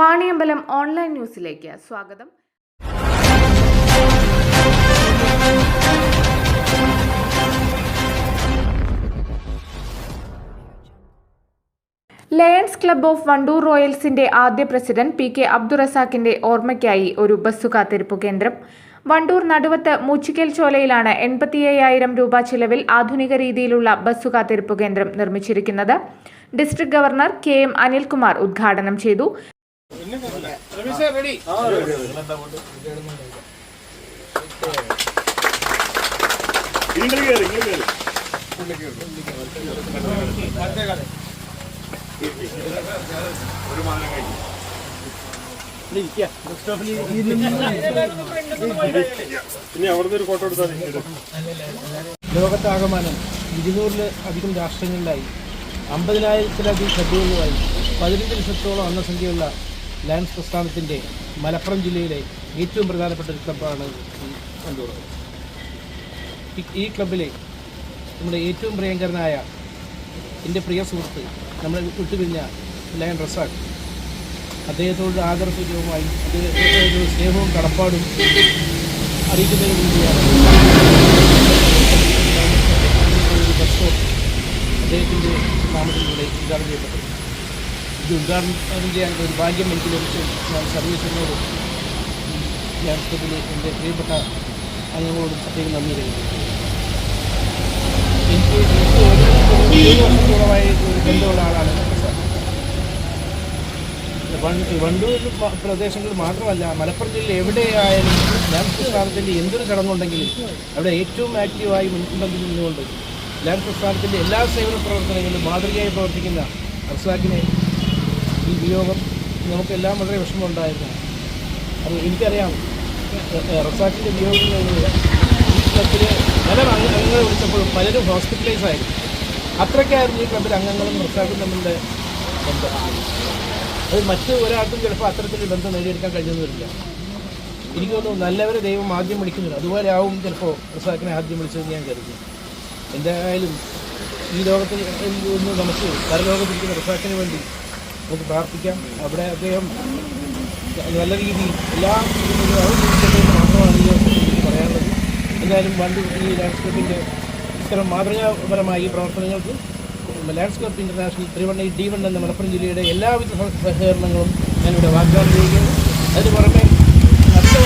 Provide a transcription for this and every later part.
Vaniyambalam online ന്യൂസിലേക്ക് സ്വാഗതം. Lions club of Wandoor റോയൽസിന്റെ ആദ്യ പ്രസിഡന്റ് പി കെ അബ്ദുറസാഖിന്റെ ഓർമ്മയ്ക്കായി ഒരു ബസ്സു കാത്തിരിപ്പ് കേന്ദ്രം. വണ്ടൂർ നടുവത്ത് മൂച്ചിക്കൽ ചോലയിലാണ് എൺപത്തിയ്യായിരം രൂപ ചിലവിൽ ആധുനിക രീതിയിലുള്ള ബസ്സു കാത്തിരിപ്പ് കേന്ദ്രം നിർമ്മിച്ചിരിക്കുന്നത്. District governor K M Anilkumar ഉദ്ഘാടനം ചെയ്തു. ഇനി അവിടുന്ന് ഒരു ഫോട്ടോ എടുത്താൽ ലോകത്താകമാനം ഇരുന്നൂറിൽ അധികം രാഷ്ട്രങ്ങളിലായി. അമ്പതിനായിരത്തിലധികം ഷെഡ്യൂളുകളായി. പതിനഞ്ച് ലക്ഷത്തോളം അംഗസംഖ്യയുള്ള ലയൺസ് പ്രസ്ഥാനത്തിന്റെ മലപ്പുറം ജില്ലയിലെ ഏറ്റവും പ്രധാനപ്പെട്ട ഒരു ക്ലബ്ബാണ് ഈ വണ്ടൂർ ഈ- ക്ലബിലെ നമ്മുടെ ഏറ്റവും പ്രിയങ്കരനായ എന്റെ പ്രിയ സുഹൃത്ത് നമ്മളെ വിട്ടുപിരിഞ്ഞ ലയൻ റസാഖ്. അദ്ദേഹത്തോട് ആദരസൂചകമായി അദ്ദേഹത്തിന്റെ ഒരു സ്നേഹവും കടപ്പാടും അറിയിക്കുന്നതിന് വേണ്ടിയാണ്. അദ്ദേഹത്തിന്റെ നാമത്തിലൂടെ ഉദ്ഘാടനം ചെയ്യപ്പെട്ടത്. ഇത് ഉദ്ഘാടനം ചെയ്യാൻ ഒരു ഭാഗ്യം എനിക്ക് ലഭിച്ചു. ഞാൻ സർവീസിനോട് ഞാൻ എന്റെ പ്രിയപ്പെട്ട അംഗങ്ങളോടും പ്രത്യേകം നന്ദി രേഖപ്പെടുത്തുന്നു. എനിക്ക് ഏഴ് വർഷത്തോളമായി ഒരു ബന്ധമുള്ള ആളാണ്. വണ്ടൂർ പ്രദേശങ്ങളിൽ മാത്രമല്ല മലപ്പുറം ജില്ലയിൽ എവിടെയായാലും ലാൻഡ് പ്രസ്ഥാനത്തിന്റെ എന്തൊരു ചടങ്ങുണ്ടെങ്കിലും അവിടെ ഏറ്റവും ആക്റ്റീവായി മുൻപന്തിൽ നിന്നുകൊണ്ട് ലാൻഡ് പ്രസ്ഥാനത്തിന്റെ എല്ലാ സേവന പ്രവർത്തനങ്ങളിലും മാതൃകയായി പ്രവർത്തിക്കുന്ന റസാക്കിനെ ഈ വിയോഗം നമുക്കെല്ലാം വളരെ വിഷമമുണ്ടായിരുന്നു. അത് എനിക്കറിയാം. റസാക്കിന്റെ വിയോഗം ഈ ക്ലബിൽ പല അംഗങ്ങൾ വിളിച്ചപ്പോഴും പലരും ഹോസ്പിറ്റലൈസ് ആയിരുന്നു അത്രയ്ക്കായിരുന്നു ഈ ക്ലബിൽ അംഗങ്ങളും റസാക്കും തമ്മിലുള്ള ബന്ധം. അത് മറ്റ് ഒരാൾക്കും ചിലപ്പോൾ അത്തരത്തിലൊരു ബന്ധം നേടിയെടുക്കാൻ കഴിഞ്ഞെന്ന് വരില്ല എനിക്ക് തോന്നുന്നു നല്ലവരെ ദൈവം ആദ്യം വിളിക്കുന്നില്ല. അതുപോലെ ആവും ചിലപ്പോൾ റസാക്കിനെ ആദ്യം വിളിച്ചതെന്ന് ഞാൻ കരുതി എന്തായാലും ഈ ലോകത്തിൽ ഒന്ന് നമുക്ക് പരലോകത്തിരിക്കുന്ന റസാക്കിന് വേണ്ടി നമുക്ക് പ്രാർത്ഥിക്കാം. അവിടെ അദ്ദേഹം നല്ല രീതിയിൽ എല്ലാ മാത്രമാണ് എനിക്ക് പറയാനുള്ളത് എന്തായാലും വണ്ടി ഈ ലാൻഡ്സ്കേപ്പിന്റെ ഇത്തരം മാതൃകാപരമായ ഈ പ്രവർത്തനങ്ങൾക്ക് ലാൻഡ്സ്കേപ്പ് ഇന്റർനാഷണൽ ത്രിവണ്ണ ഡി വൺ എന്ന മലപ്പുറം ജില്ലയുടെ എല്ലാവിധ സഹകരണങ്ങളും സഹകരണങ്ങളും ഞാനിവിടെ വാഗ്ദാനം ചെയ്യുകയാണ്. അതിന് പുറമെ അടുത്ത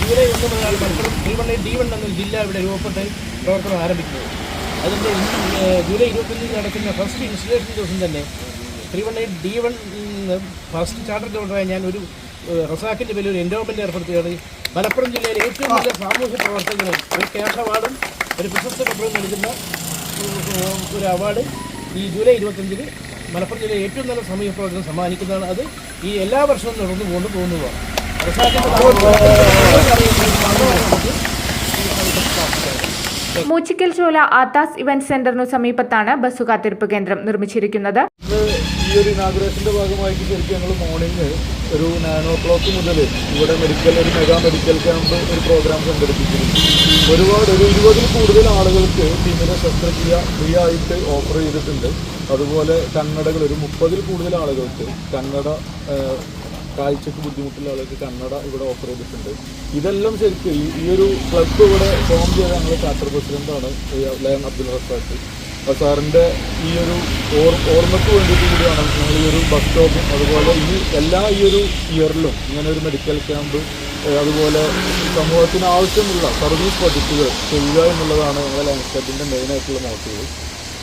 ജൂലൈ ഒന്ന് മുതലാണ് മലപ്പുറം ത്രിവണ്ണ ഡി വൺ എന്ന ജില്ല ഇവിടെ രൂപപ്പെട്ട് പ്രവർത്തനം ആരംഭിക്കുന്നത്. അതിന്റെ ജൂലൈ ഇരുപത്തഞ്ചിന് നടക്കുന്ന ഫസ്റ്റ് ഇൻസ്റ്റലേഷൻ ദിവസം തന്നെ three one eight D one first charter ഗവർണറായി ഞാൻ ഒരു റസാഖിന്റെ റസാക്കിന്റെ പേരിൽ ഒരു എൻഡോമെന്റ് ഏർപ്പെടുത്തുകയാണ് മലപ്പുറം ജില്ലയിലെ ഏറ്റവും വലിയ സാമൂഹ്യ പ്രവർത്തകനും ഒരു ക്യാഷ് അവാർഡും ഒരു പ്രശസ്ത പത്രവും നൽകുന്ന ഒരു അവാർഡ് ഈ ജൂലൈ ഇരുപത്തഞ്ചിന് മലപ്പുറം ജില്ലയിലെ ഏറ്റവും നല്ല സാമൂഹ്യ പ്രവർത്തനം സമ്മാനിക്കുന്നതാണ്. അത് ഈ എല്ലാ വർഷവും തുടർന്ന് കൊണ്ടു പോകുന്നതാണ്. മൂച്ചിക്കൽ ചോല ആത്താസ് ഇവന്റ് സെന്ററിനു സമീപത്താണ് ബസ്സു കാത്തിരിപ്പ് കേന്ദ്രം നിർമ്മിച്ചിരിക്കുന്നത്. ഒരു ഇനാഗ്രേഷന്റെ ഭാഗമായിട്ട് ശരിക്കും ഞങ്ങൾ മോർണിംഗ് ഒരു നയൻ ഓ ക്ലോക്ക് മുതൽ ഇവിടെ മെഡിക്കൽ ഒരു മെഗാ മെഡിക്കൽ ക്യാമ്പ് ഒരു പ്രോഗ്രാം സംഘടിപ്പിച്ചിരുന്നു ഒരുപാട് ഒരു ഇരുപതിൽ കൂടുതൽ ആളുകൾക്ക് ടീമിനെ ശസ്ത്രക്രിയ ഫ്രീ ആയിട്ട് ഓഫർ ചെയ്തിട്ടുണ്ട്. അതുപോലെ കന്നടകൾ ഒരു മുപ്പതിൽ കൂടുതൽ ആളുകൾക്ക് കന്നഡ കാഴ്ചക്ക് ബുദ്ധിമുട്ടുള്ള ആളുകൾക്ക് കന്നഡ ഇവിടെ ഓഫർ ചെയ്തിട്ടുണ്ട്. ഇതെല്ലാം ശരിക്കും ഈ- ഈ ഒരു ക്ലബ്ബ് ഇവിടെ ഫോം ചെയ്ത ഞങ്ങൾ ചാർട്ടർ പ്രസിഡന്റാണ് ലയൻ അബ്ദുൽ റസാഖ്. അപ്പോൾ സാറിന്റെ ഈ ഒരു ഓർ ഓർമ്മയ്ക്ക് വേണ്ടിയിട്ട് കൂടിയാണ് ഞങ്ങൾ ഈ ഒരു ബസ് സ്റ്റോപ്പും അതുപോലെ ഈ എല്ലാ ഈ ഒരു ഇയറിലും ഇങ്ങനെ ഒരു മെഡിക്കൽ ക്യാമ്പ് അതുപോലെ സമൂഹത്തിന് ആവശ്യമുള്ള സർവീസ് പദ്ധതികൾ ചെയ്യുക എന്നുള്ളതാണ് ഞങ്ങളുടെ ലാൻഡ്സ്കേപ്പിന്റെ മെയിനായിട്ടുള്ള മോട്ടീവ്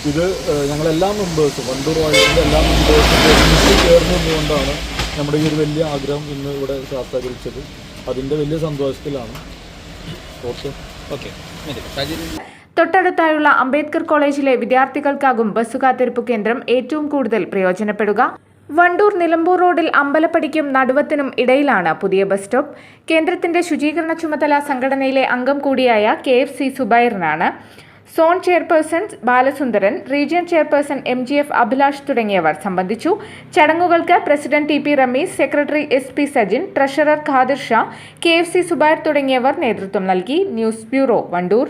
ഇത് ഞങ്ങളെല്ലാ മെമ്പേഴ്സും വണ്ടൂർ വായുവിന്റെ എല്ലാ മെമ്പേഴ്സും ഒരുമിച്ച് ചേർന്ന് നിന്നുകൊണ്ടാണ് നമ്മുടെ ഈ ഒരു വലിയ ആഗ്രഹം ഇന്ന് ഇവിടെ സാക്ഷാകരിച്ചത് അതിന്റെ വലിയ സന്തോഷത്തിലാണ്. ഓക്കെ. ഓക്കെ. തൊട്ടടുത്തായുള്ള അംബേദ്കർ കോളേജിലെ വിദ്യാർത്ഥികൾക്കാകും ബസ് കാത്തിരിപ്പ് കേന്ദ്രം ഏറ്റവും കൂടുതൽ പ്രയോജനപ്പെടുക. വണ്ടൂർ നിലമ്പൂർ റോഡിൽ അമ്പലപ്പടിക്കും നടുവത്തിനും ഇടയിലാണ് പുതിയ ബസ് സ്റ്റോപ്പ്. കേന്ദ്രത്തിന്റെ ശുചീകരണ ചുമതല സംഘടനയിലെ അംഗം കൂടിയായ K F C സുബൈറിനാണ്. Zone chairperson Balasundaran region chairperson M G F Abhilash തുടങ്ങിയവർ സംബന്ധിച്ചു. ചടങ്ങുകൾക്ക് president T P Ramees secretary S P Sajin treasurer Khadir Shah K F C Zubair തുടങ്ങിയവർ നേതൃത്വം നൽകി. News bureau Wandoor.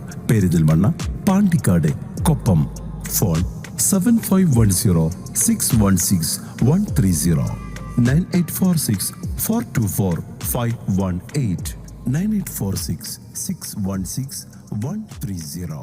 Perinthalmanna Pandikkad Koppam. Phone seven five one zero six one six one three zero nine eight four six four two four five one eight nine eight four six six one six one three zero